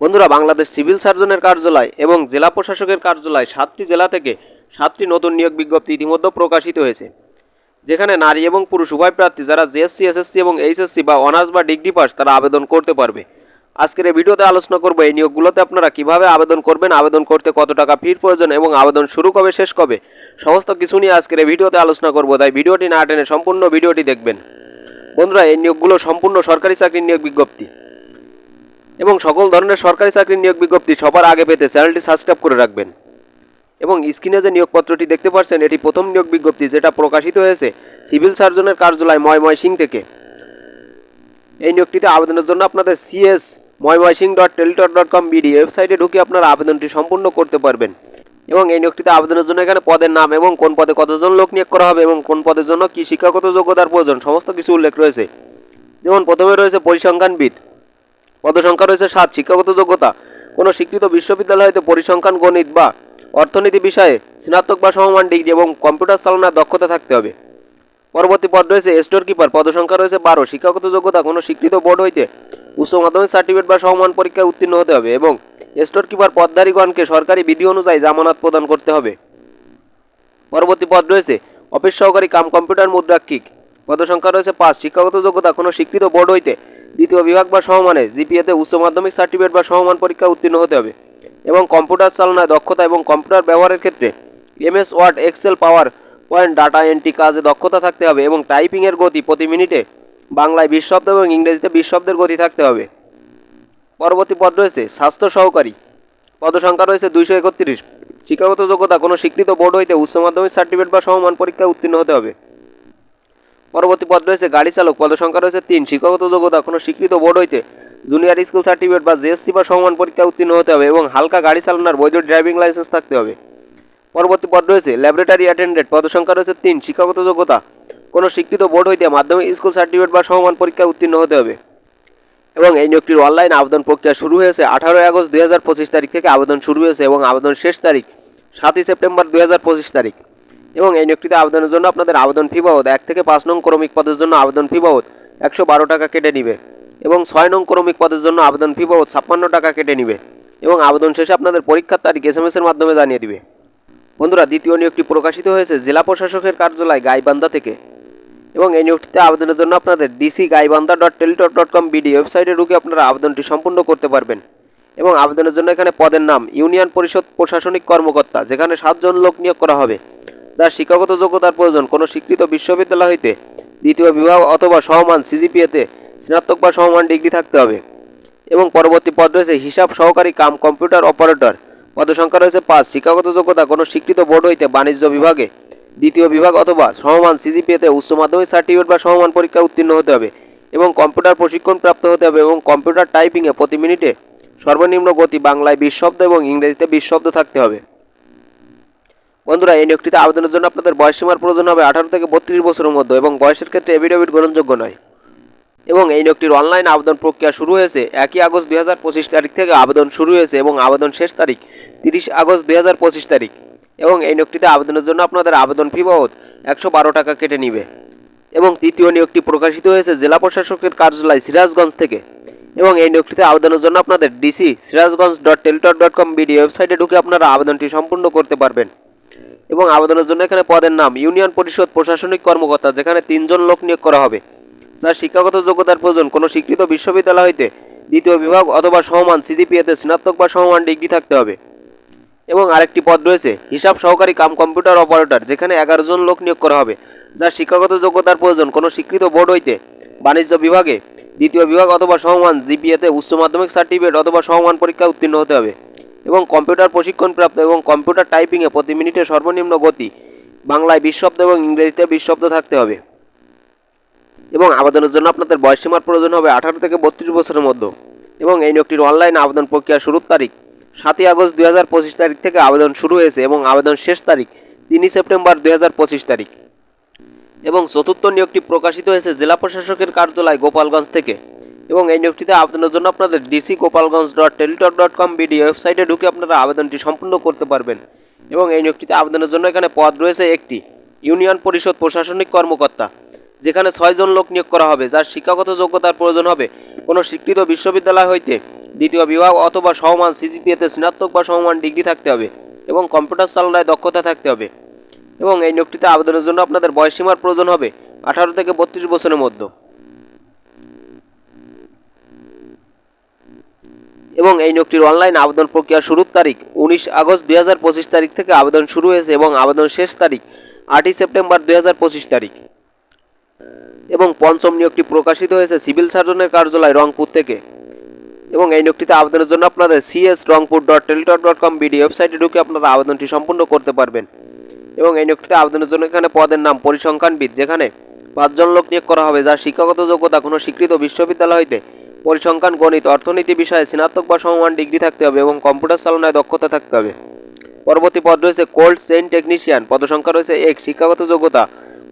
বন্ধুরা, বাংলাদেশ সিভিল সার্জনের কার্যালয় এবং জেলা প্রশাসকের কার্যালয় সাতটি জেলা থেকে সাতটি নতুন নিয়োগ বিজ্ঞপ্তি ইতিমধ্যে প্রকাশিত হয়েছে, যেখানে নারী এবং পুরুষ উভয় প্রার্থী যারা জেএসসি এসএসসি এবং এইচএসসি বা অনার্স বা ডিগ্রি পাস তারা আবেদন করতে পারবে। আজকের এই ভিডিওতে আলোচনা করব এই নিয়োগগুলোতে আপনারা কীভাবে আবেদন করবেন, আবেদন করতে কত টাকা ফির প্রয়োজন এবং আবেদন শুরু কবে, শেষ কবে, সমস্ত কিছু নিয়ে আজকের এই ভিডিওতে আলোচনা করব, তাই ভিডিওটি না টেনে সম্পূর্ণ ভিডিওটি দেখবেন। বন্ধুরা, এই নিয়োগগুলো সম্পূর্ণ সরকারি চাকরির নিয়োগ বিজ্ঞপ্তি। এবং সকল ধরনের সরকারি চাকরির নিয়োগ বিজ্ঞপ্তি সবার আগে পেতে চ্যানেলটি সাবস্ক্রাইব করে রাখবেন। এবং স্ক্রিনে যে নিয়োগপত্রটি দেখতে পাচ্ছেন, এটি প্রথম নিয়োগ বিজ্ঞপ্তি যেটা প্রকাশিত হয়েছে সিভিল সার্জনের কার্যালয় ময়ময় সিং থেকে। এই নিয়োগটিতে আবেদনের জন্য আপনাদের CS Mymensingh dot Teletalk dot com BD ওয়েবসাইটে ঢুকে আপনারা আবেদনটি সম্পূর্ণ করতে পারবেন। এবং এই নিয়োগটিতে আবেদনের জন্য এখানে পদের নাম এবং কোন পদে কতজন লোক নিয়োগ করা হবে এবং কোন পদের জন্য কী শিক্ষাগত যোগ্যতার প্রয়োজন, সমস্ত কিছু উল্লেখ রয়েছে। যেমন প্রথমে রয়েছে পরিসংখ্যানবিদ। পদসংখ্যা রয়েছে সাত, শিক্ষাগত যোগ্যতা। কোনো স্বীকৃত বিশ্ববিদ্যালয় হতে পরিসংখ্যান, গণিত বা অর্থনীতি বিষয়ে স্নাতক বা সমমান ডিগ্রি এবং কম্পিউটার চালনার দক্ষতা থাকতে হবে। পরবর্তী পদ রয়েছে স্টোর কিপার, পদসংখ্যা রয়েছে বারো, শিক্ষাগত যোগ্যতা, কোনো স্বীকৃত বোর্ড হইতে উচ্চ মাধ্যমিক সার্টিফিকেট বা সমমান পরীক্ষায় উত্তীর্ণ হতে হবে এবং স্টোর কিপার পদধারীগণকে সরকারি বিধি অনুযায়ী জামানত প্রদান করতে হবে। পরবর্তী পদ রয়েছে অফিস সহকারী কাম কম্পিউটার মুদ্রাক্ষিক, পদসংখ্যা রয়েছে পাঁচ, শিক্ষাগত যোগ্যতা, কোনো স্বীকৃত বোর্ড হইতে দ্বিতীয় বিভাগ বা সমমানে জিপিএতে উচ্চ মাধ্যমিক সার্টিফিকেট বা সমমান পরীক্ষা উত্তীর্ণ হতে হবে। এবং কম্পিউটার চালনায় দক্ষতা এবং কম্পিউটার ব্যবহারের ক্ষেত্রে MS Word Excel PowerPoint, data entry কাজে দক্ষতা থাকতে হবে এবং টাইপিংয়ের গতি প্রতি মিনিটে বাংলায় বিশ শব্দ এবং ইংরেজিতে বিশ শব্দের গতি থাকতে হবে। পরবর্তী পদ রয়েছে স্বাস্থ্য সহকারী। পদসংখ্যা রয়েছে দুইশো একত্রিশ। শিক্ষাগত যোগ্যতা কোনো স্বীকৃত বোর্ড হইতে উচ্চ মাধ্যমিক সার্টিফিকেট বা সমমান পরীক্ষায় উত্তীর্ণ হতে হবে। পরবর্তী পদ রয়েছে গাড়ি চালক, পদসংখ্যা রয়েছে তিন। শিক্ষাগত যোগ্যতা কোনো স্বীকৃত বোর্ড হইতে জুনিয়র স্কুল সার্টিফিকেট বা জিএসসি বা সমান পরীক্ষা উত্তীর্ণ হতে হবে এবং হালকা গাড়ি চালানোর বৈধ ড্রাইভিং লাইসেন্স থাকতে হবে। পরবর্তী পদ রয়েছে ল্যাবরেটরি অ্যাটেন্ডেন্ট, পদসংখ্যা রয়েছে তিন। শিক্ষাগত যোগ্যতা কোনো স্বীকৃত বোর্ড হইতে মাধ্যমিক স্কুল সার্টিফিকেট বা সমান পরীক্ষায় উত্তীর্ণ হতে হবে। এবং এই নিয়োগটির অনলাইন আবেদন প্রক্রিয়া শুরু হয়েছে আঠারোই আগস্ট দুই হাজার পঁচিশ তারিখ থেকে। আবেদন শুরু হয়েছে এবং আবেদন শেষ তারিখ সাতই সেপ্টেম্বর দুই হাজার পঁচিশ তারিখ। এবং এই নিয়োগটিতে আবেদনের জন্য আপনাদের আবেদন ফি বাবদ, এক থেকে পাঁচ নং ক্রমিক পদের জন্য আবেদন ফি বাবদ একশো বারো টাকা কেটে নিবে এবং ছয় নং ক্রমিক পদের জন্য আবেদন ফি বাবদ ছাপ্পান্ন টাকা কেটে নিবে এবং আবেদন শেষে আপনাদের পরীক্ষার তারিখ এস এম এর মাধ্যমে জানিয়ে দিবে। বন্ধুরা, দ্বিতীয় নিয়োগটি প্রকাশিত হয়েছে জেলা প্রশাসকের কার্যালয় গাইবান্ধা থেকে এবং এই নিয়োগটিতে আবেদনের জন্য আপনাদের DC Gaibandha dot Teletalk dot com BD ওয়েবসাইটে ঢুকে আপনারা আবেদনটি সম্পূর্ণ করতে পারবেন এবং আবেদনের জন্য এখানে পদের নাম, ইউনিয়ন পরিষদ প্রশাসনিক কর্মকর্তা, যেখানে সাতজন লোক নিয়োগ করা হবে। যার শিক্ষাগত যোগ্যতার প্রয়োজন। কোনো স্বীকৃত বিশ্ববিদ্যালয় হইতে দ্বিতীয় বিভাগ অথবা সমমান সিজিপিএতে স্নাতক বা সমমান ডিগ্রি থাকতে হবে। এবং পরবর্তী পদ রয়েছে হিসাব সহকারী কাম কম্পিউটার অপারেটর। পদসংখ্যা রয়েছে পাঁচ। শিক্ষাগত যোগ্যতা, কোনো স্বীকৃত বোর্ড হইতে বাণিজ্য বিভাগে দ্বিতীয় বিভাগ অথবা সমমান সিজিপিএতে উচ্চ মাধ্যমিক সার্টিফিকেট বা সমমান পরীক্ষায় উত্তীর্ণ হতে হবে এবং কম্পিউটার প্রশিক্ষণ প্রাপ্ত হতে হবে এবং কম্পিউটার টাইপিংয়ে প্রতি মিনিটে সর্বনিম্ন গতি বাংলায় বিশ শব্দ এবং ইংরেজিতে বিশ শব্দ থাকতে হবে। বন্ধুরা, এই নিয়োগটিতে আবেদনের জন্য আপনাদের বয়স সীমার প্রয়োজন হবে আঠারো থেকে বত্রিশ বছরের মধ্যে এবং বয়সের ক্ষেত্রে এভিডেভিট গ্রহণযোগ্য নয়। এবং এই নিয়োগটির অনলাইন আবেদন প্রক্রিয়া শুরু হয়েছে একই আগস্ট দুই হাজার পঁচিশ তারিখ থেকে আবেদন শুরু হয়েছে এবং আবেদন শেষ তারিখ তিরিশ আগস্ট দুই হাজার পঁচিশ তারিখ। এবং এই নিয়োগটিতে আবেদনের জন্য আপনাদের আবেদন ফি বাবদ একশো বারো টাকা কেটে নিবে। এবং তৃতীয় নিয়োগটি প্রকাশিত হয়েছে জেলা প্রশাসকের কার্যালয় সিরাজগঞ্জ থেকে। এবং এই নিয়োগটিতে আবেদনের জন্য আপনাদের DC Sirajganj dot Teletalk dot com BD ওয়েবসাইটে ঢুকে আপনারা আবেদনটি সম্পূর্ণ করতে পারবেন। এবং আবেদনের জন্য এখানে পদের নাম, ইউনিয়ন পরিষদ প্রশাসনিক কর্মকর্তা, যেখানে তিনজন লোক নিয়োগ করা হবে। যার শিক্ষাগত যোগ্যতার প্রয়োজন, কোনো স্বীকৃত বিশ্ববিদ্যালয় হইতে দ্বিতীয় বিভাগ অথবা সমান সিজিপিএতে স্নাতক বা সমমান ডিগ্রি থাকতে হবে। এবং আরেকটি পদ রয়েছে, হিসাব সহকারী কাম কম্পিউটার অপারেটর, যেখানে এগারো জন লোক নিয়োগ করা হবে। যার শিক্ষাগত যোগ্যতার প্রয়োজন, কোনো স্বীকৃত বোর্ড হইতে বাণিজ্য বিভাগে দ্বিতীয় বিভাগ অথবা সমমান জিপিএতে উচ্চ মাধ্যমিক সার্টিফিকেট অথবা সমমান পরীক্ষায় উত্তীর্ণ হতে হবে। এবং কম্পিউটার প্রশিক্ষণ প্রাপ্ত এবং কম্পিউটার টাইপিংয়ে প্রতি মিনিটে সর্বনিম্ন গতি, বাংলায় বিশ শব্দ এবং ইংরেজিতে বিশ শব্দ থাকতে হবে। এবং আবেদনের জন্য আপনাদের বয়সসীমার প্রয়োজন হবে আঠারো থেকে বত্রিশ বছরের মধ্যে। এবং এই নিয়োগটির অনলাইন আবেদন প্রক্রিয়া শুরুর তারিখ সাতই আগস্ট দুই হাজার পঁচিশ তারিখ থেকে আবেদন শুরু হয়েছে এবং আবেদন শেষ তারিখ তিনই সেপ্টেম্বর দুই হাজার পঁচিশ তারিখ। এবং চতুর্থ নিয়োগটি প্রকাশিত হয়েছে জেলা প্রশাসকের কার্যালয় গোপালগঞ্জ থেকে। এবং এই নিয়োগটিতে আবেদনের জন্য আপনাদের DC Gopalganj dot Teletalk dot com BD ওয়েবসাইটে ঢুকে আপনারা আবেদনটি সম্পূর্ণ করতে পারবেন। এবং এই নিয়োগটিতে আবেদনের জন্য এখানে পদ রয়েছে একটি, ইউনিয়ন পরিষদ প্রশাসনিক কর্মকর্তা, যেখানে ছয়জন লোক নিয়োগ করা হবে, যার শিক্ষাগত যোগ্যতার প্রয়োজন হবে। কোনো স্বীকৃত বিশ্ববিদ্যালয় হইতে দ্বিতীয় বিভাগ অথবা সমমান সিজিপিএতে স্নাতক বা সমমান ডিগ্রি থাকতে হবে এবং কম্পিউটার চালনায় দক্ষতা থাকতে হবে। এবং এই নিয়োগটিতে আবেদনের জন্য আপনাদের বয়সসীমার প্রয়োজন হবে আঠারো থেকে বত্রিশ বছরের মধ্যে। এবং এই নিয়োগটির অনলাইন আবেদন প্রক্রিয়া শুরুর তারিখ উনিশ আগস্ট দুই তারিখ থেকে আবেদন শুরু হয়েছে এবং আবেদন শেষ তারিখ আটই সেপ্টেম্বর দুই তারিখ। এবং পঞ্চম নিয়োগটি প্রকাশিত হয়েছে সিভিল সার্জনের কার্যালয় রংপুর থেকে। এবং এই নিয়োগটিতে আবেদনের জন্য আপনাদের CS Rangpur dot Teletalk dot com BD ওয়েবসাইটে ঢুকে আপনারা আবেদনটি সম্পূর্ণ করতে পারবেন। এবং এই নিয়োগটিতে আবেদনের জন্য এখানে পদের নাম, পরিসংখ্যানবিদ, যেখানে পাঁচজন লোক নিয়োগ করা হবে, যার শিক্ষাগত যোগ্যতা কোনো স্বীকৃত বিশ্ববিদ্যালয় হইতে পরিসংখ্যান, গণিত, অর্থনীতি বিষয়ে স্নাতক বা সমমান ডিগ্রি থাকতে হবে এবং কম্পিউটার চালনায় দক্ষতা থাকতে হবে। পরবর্তী পদ রয়েছে কোল্ড চেইন টেকনিশিয়ান। পদসংখ্যা রয়েছে এক, শিক্ষাগত যোগ্যতা।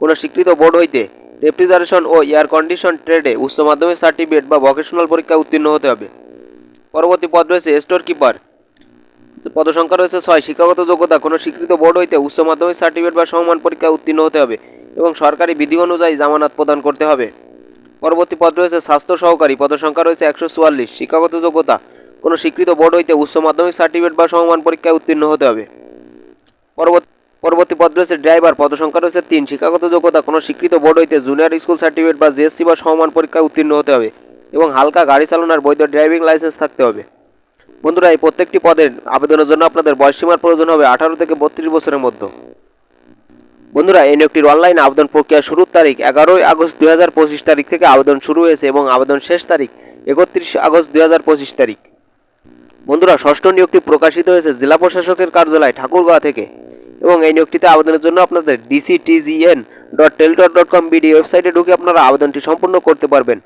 কোনো স্বীকৃত বোর্ড হইতে রেফ্রিজারেশন ও এয়ার কন্ডিশন ট্রেডে উচ্চ মাধ্যমিক সার্টিফিকেট বা ভোকেশনাল পরীক্ষায় উত্তীর্ণ হতে হবে। পরবর্তী পদ রয়েছে স্টোর কিপার। পদসংখ্যা রয়েছে ছয়, শিক্ষাগত যোগ্যতা। কোনো স্বীকৃত বোর্ড হইতে উচ্চ মাধ্যমিক সার্টিফিকেট বা সমমান পরীক্ষায় উত্তীর্ণ হতে হবে এবং সরকারি বিধি অনুযায়ী জামানত প্রদান করতে হবে। পরবর্তী পদ রয়েছে স্বাস্থ্য সহকারী। পদসংখ্যা রয়েছে একশো চুয়াল্লিশ। শিক্ষাগত যোগ্যতা, কোনো স্বীকৃত বোর্ড হইতে উচ্চ মাধ্যমিক সার্টিফিকেট বা সমমান পরীক্ষায় উত্তীর্ণ হতে হবে। পরবর্তী পরবর্তী পদ রয়েছে ড্রাইভার। পদসংখ্যা রয়েছে তিন। শিক্ষাগত যোগ্যতা, কোনো স্বীকৃত বোর্ড হইতে জুনিয়র স্কুল সার্টিফিকেট বা জিএসসি বা সমমান পরীক্ষায় উত্তীর্ণ হতে হবে এবং হালকা গাড়ি চালানোর বৈধ ড্রাইভিং লাইসেন্স থাকতে হবে। বন্ধুরা, এই প্রত্যেকটি পদের আবেদনের জন্য আপনাদের বয়সসীমার প্রয়োজন হবে আঠারো থেকে বত্রিশ বছরের মধ্যে। বন্ধুরা, এই নিয়োগটির অনলাইন আবেদন প্রক্রিয়া শুরুর তারিখ এগারোই আগস্ট দুই হাজার পঁচিশ তারিখ থেকে আবেদন শুরু হয়েছে এবং আবেদন শেষ তারিখ একত্রিশ আগস্ট দুই হাজার পঁচিশ তারিখ। বন্ধুরা, ষষ্ঠ নিয়োগটি প্রকাশিত হয়েছে জেলা প্রশাসকের কার্যালয় ঠাকুরগাঁও থেকে এবং এই নিয়োগটিতে আবেদনের জন্য আপনাদের DCTGN dot Teletalk dot com BD ওয়েবসাইটে ঢুকে আপনারা আবেদনটি সম্পূর্ণ করতে পারবেন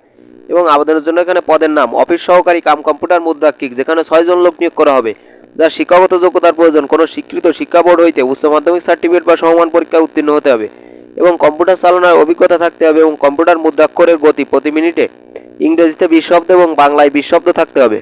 এবং আবেদনের জন্য এখানে পদের নাম, অফিস সহকারী কাম কম্পিউটার মুদ্রাক্ষিক, যেখানে ছয়জন লোক নিয়োগ করা হবে। যার শিক্ষাগত যোগ্যতার প্রয়োজন। কোনো স্বীকৃত শিক্ষা বোর্ড হইতে উচ্চ মাধ্যমিক সার্টিফিকেট বা সমমান পরীক্ষায় উত্তীর্ণ হতে হবে এবং কম্পিউটার চালনার অভিজ্ঞতা থাকতে হবে এবং কম্পিউটার মুদ্রাক্ষরের গতি প্রতি মিনিটে ইংরেজিতে বিশ শব্দ এবং বাংলায় বিশ শব্দ থাকতে হবে।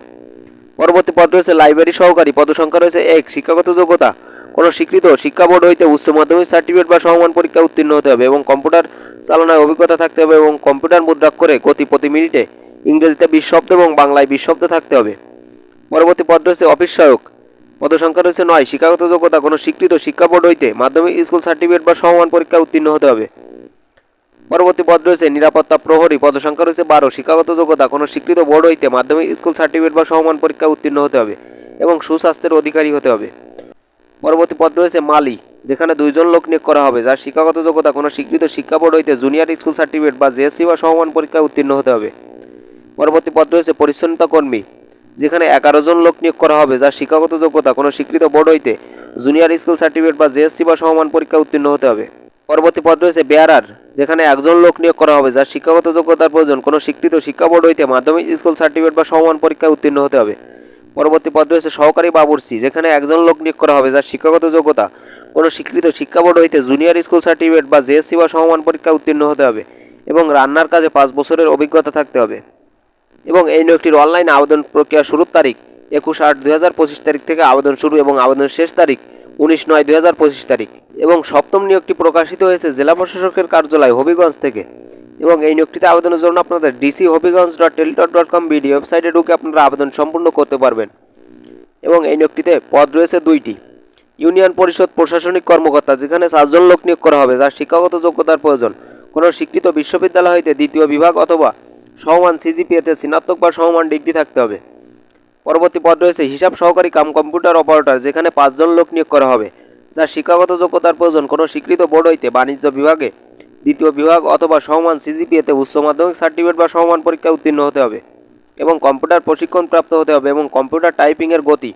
পরবর্তী পদ রয়েছে লাইব্রেরি সহকারী। পদসংখ্যা রয়েছে এক। শিক্ষাগত যোগ্যতা। কোনো স্বীকৃত শিক্ষা বোর্ড হইতে উচ্চ মাধ্যমিক সার্টিফিকেট বা সমমান পরীক্ষা উত্তীর্ণ হতে হবে এবং কম্পিউটার চালনায় অভিজ্ঞতা থাকতে হবে এবং কম্পিউটার মুদ্রাক্ষরে গতি প্রতি মিনিটে ইংরেজিতে বিশ শব্দ এবং বাংলায় বিশ শব্দ থাকতে হবে। পরবর্তী পদ রয়েছে অফিস সহায়ক। পদসংখ্যা রয়েছে নয়। শিক্ষাগত যোগ্যতা, কোনো স্বীকৃত শিক্ষা বোর্ড হইতে মাধ্যমিক স্কুল সার্টিফিকেট বা সমমান পরীক্ষা উত্তীর্ণ হতে হবে। পরবর্তী পদ রয়েছে নিরাপত্তা প্রহরী, পদসংখ্যা রয়েছে বারো। শিক্ষাগত যোগ্যতা, কোনো স্বীকৃত বোর্ড হইতে মাধ্যমিক স্কুল সার্টিফিকেট বা সমমান পরীক্ষা উত্তীর্ণ হতে হবে এবং সুস্বাস্থ্যের অধিকারী হতে হবে। পরবর্তী পদ রয়েছে মালি, যেখানে দুইজন লোক নিয়োগ করা হবে। যার শিক্ষাগত যোগ্যতা, কোনো স্বীকৃত শিক্ষা বোর্ড হইতে জুনিয়র স্কুল সার্টিফিকেট বা জেএসসি বা সমমান পরীক্ষায় উত্তীর্ণ হতে হবে। পরবর্তী পদ রয়েছে পরিচ্ছন্নতা কর্মী যেখানে এগারো জন লোক নিয়োগ করা হবে, যার শিক্ষাগত যোগ্যতা কোনো স্বীকৃত বোর্ড হইতে জুনিয়র স্কুল সার্টিফিকেট বা জেএসসি বা সমমান পরীক্ষা উত্তীর্ণ হতে হবে। পরবর্তী পদ রয়েছে বেয়ারার, যেখানে একজন লোক নিয়োগ করা হবে, যার শিক্ষাগত যোগ্যতার প্রয়োজন কোনো স্বীকৃত শিক্ষা বোর্ড হইতে মাধ্যমিক স্কুল সার্টিফিকেট বা সমমান পরীক্ষায় উত্তীর্ণ হতে হবে। পরবর্তী পদ রয়েছে সহকারী বাবুর্চি, যেখানে একজন লোক নিয়োগ করা হবে, যার শিক্ষাগত যোগ্যতা কোনো স্বীকৃত শিক্ষা বোর্ড হইতে জুনিয়র স্কুল সার্টিফিকেট বা জেএসসি বা সমমান পরীক্ষা উত্তীর্ণ হতে হবে এবং রান্নার কাজে পাঁচ বছরের অভিজ্ঞতা থাকতে হবে। এবং এই নিয়োগটির অনলাইন আবেদন প্রক্রিয়া শুরুর তারিখ একুশ আট দুই হাজার পঁচিশ তারিখ থেকে আবেদন শুরু এবং আবেদন শেষ তারিখ উনিশ নয় দুই হাজার পঁচিশ তারিখ এবং সপ্তম নিয়োগটি প্রকাশিত হয়েছে জেলা প্রশাসকের কার্যালয় হবিগঞ্জ থেকে। এবং এই নিয়োগটিতে আবেদনের জন্য আপনাদের DC Habiganj dot Teletalk dot com BD ওয়েবসাইটে ঢুকে আপনারা আবেদন সম্পূর্ণ করতে পারবেন। এবং এই নিয়োগটিতে পদ রয়েছে দুইটি। ইউনিয়ন পরিষদ প্রশাসনিক কর্মকর্তা, যেখানে সাতজন লোক নিয়োগ করা হবে, যার শিক্ষাগত যোগ্যতার প্রয়োজন। কোনো স্বীকৃত বিশ্ববিদ্যালয় হইতে দ্বিতীয় বিভাগ অথবা সমমান সিজিপিএতে স্নাতক বা সমমান ডিগ্রি থাকতে হবে। পরবর্তী পদ রয়েছে হিসাব সহকারী কাম কম্পিউটার অপারেটর, যেখানে পাঁচজন লোক নিয়োগ করা হবে। যার শিক্ষাগত যোগ্যতার প্রয়োজন। কোনো স্বীকৃত বোর্ড হইতে বাণিজ্য বিভাগে দ্বিতীয় বিভাগ অথবা সমমান সিজিপিএতে উচ্চ মাধ্যমিক সার্টিফিকেট বা সমমান পরীক্ষায় উত্তীর্ণ হতে হবে এবং কম্পিউটার প্রশিক্ষণ প্রাপ্ত হতে হবে এবং কম্পিউটার টাইপিংয়ের গতি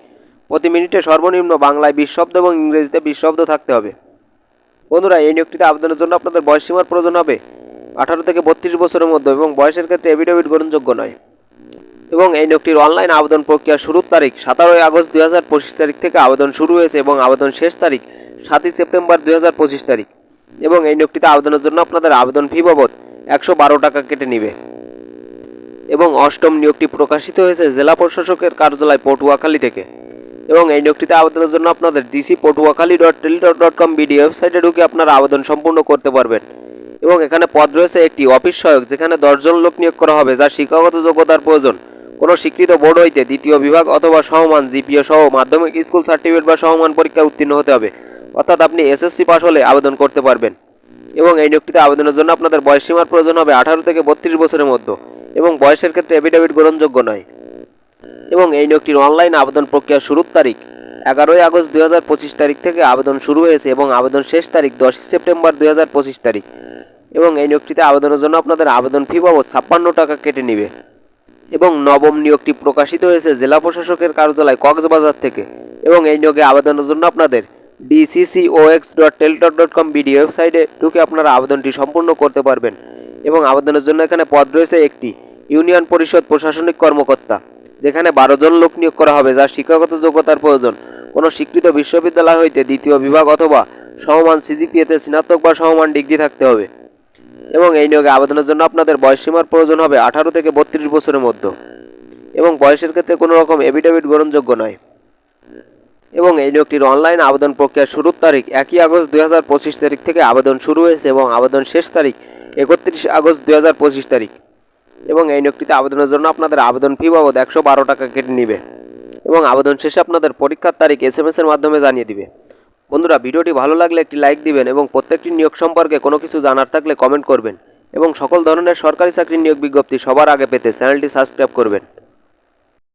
প্রতি মিনিটে সর্বনিম্ন বাংলায় বিশ এবং ইংরেজিতে বিশ থাকতে হবে। বন্ধুরা, এই নিয়োগটিতে আবেদনের জন্য আপনাদের বয়সসীমার প্রয়োজন হবে আঠারো থেকে বত্রিশ বছরের মধ্যে এবং বয়সের ক্ষেত্রে এভিডেভিট গ্রহণযোগ্য নয়। এবং এই নিয়োগটির অনলাইন আবেদন প্রক্রিয়া শুরুর তারিখ সতেরোই আগস্ট দুই হাজার পঁচিশ তারিখ থেকে আবেদন শুরু হয়েছে এবং আবেদন শেষ তারিখ সাতই সেপ্টেম্বর দুই হাজার পঁচিশ তারিখ। এবং এই নিয়োগটিতে আবেদনের জন্য আপনাদের আবেদন ফি বাবদ একশো বারো টাকা কেটে নিবে। এবং অষ্টম নিয়োগটি প্রকাশিত হয়েছে জেলা প্রশাসকের কার্যালয় পটুয়াখালী থেকে। এবং এই নিয়োগটিতে আবেদনের জন্য আপনাদের DC Patuakhali dot Teletalk dot com BD ওয়েবসাইটে ঢুকে আপনারা আবেদন সম্পূর্ণ করতে পারবেন। এবং এখানে পদ রয়েছে একটি অফিস সহায়ক, যেখানে দশজন লোক নিয়োগ করা হবে, যার শিক্ষাগত যোগ্যতার প্রয়োজন। কোনো স্বীকৃত বোর্ড হইতে দ্বিতীয় বিভাগ অথবা সমমান জিপিও সহ মাধ্যমিক, স্কুল সার্টিফিকেট বা সমমান পরীক্ষায় উত্তীর্ণ হতে হবে। অর্থাৎ আপনি এসএসসি পাস হলে আবেদন করতে পারবেন। এবং এই নিয়োগটিতে আবেদনের জন্য আপনাদের বয়স সীমার প্রয়োজন হবে আঠারো থেকে বত্রিশ বছরের মধ্যে। এবং বয়সের ক্ষেত্রে এফিডেভিট গ্রহণযোগ্য নয়। এবং এই নিয়োগটির অনলাইন আবেদন প্রক্রিয়া শুরুর তারিখ এগারোই আগস্ট দুই তারিখ থেকে আবেদন শুরু হয়েছে এবং আবেদন শেষ তারিখ দশই সেপ্টেম্বর দুই তারিখ। এবং এই নিয়োগটিতে আবেদনের জন্য আপনাদের আবেদন ফি বাবদ ছাপ্পান্ন টাকা কেটে নেবে। এবং নবম নিয়োগটি প্রকাশিত হয়েছে জেলা প্রশাসকের কার্যালয় কক্সবাজার থেকে। এবং এই নিয়োগে আবেদনের জন্য আপনাদের DCCOX dot Teletalk dot com BD ওয়েবসাইটে ঢুকে আপনারা আবেদনটি সম্পূর্ণ করতে পারবেন। এবং আবেদনের জন্য এখানে পদ রয়েছে একটি, ইউনিয়ন পরিষদ প্রশাসনিক কর্মকর্তা, যেখানে বারো জন লোক নিয়োগ করা হবে যার শিক্ষাগত যোগ্যতার প্রয়োজন। কোনো স্বীকৃত বিশ্ববিদ্যালয় হইতে দ্বিতীয় বিভাগ অথবা সমমান সিজিপিএতে স্নাতক বা সমমান ডিগ্রি থাকতে হবে। এবং এই নিয়োগে আবেদনের জন্য আপনাদের বয়সসীমার প্রয়োজন হবে আঠারো থেকে বত্রিশ বছরের মধ্যে। এবং বয়সের ক্ষেত্রে কোনো রকম এফিডেভিট গ্রহণযোগ্য নয়। এবং এই নিয়োগটির অনলাইন আবেদন প্রক্রিয়ার শুরুর তারিখ একই আগস্ট দুই হাজার পঁচিশ তারিখ থেকে আবেদন শুরু হয়েছে এবং আবেদন শেষ তারিখ একত্রিশ আগস্ট দুই হাজার পঁচিশ তারিখ। এবং এই নিয়োগটিতে আবেদনের জন্য আপনাদের আবেদন ফি বাবদ একশো বারো টাকা কেটে নেবে। এবং আবেদন শেষে আপনাদের পরীক্ষার তারিখ এস এম এর মাধ্যমে জানিয়ে দিবে। বন্ধুরা, ভিডিওটি ভালো লাগলে একটি লাইক দিবেন এবং প্রত্যেকটি নিয়োগ সম্পর্কে কোনো কিছু জানার থাকলে কমেন্ট করবেন। এবং সকল ধরনের সরকারি চাকরির নিয়োগ বিজ্ঞপ্তি সবার আগে পেতে চ্যানেলটি সাবস্ক্রাইব করবেন।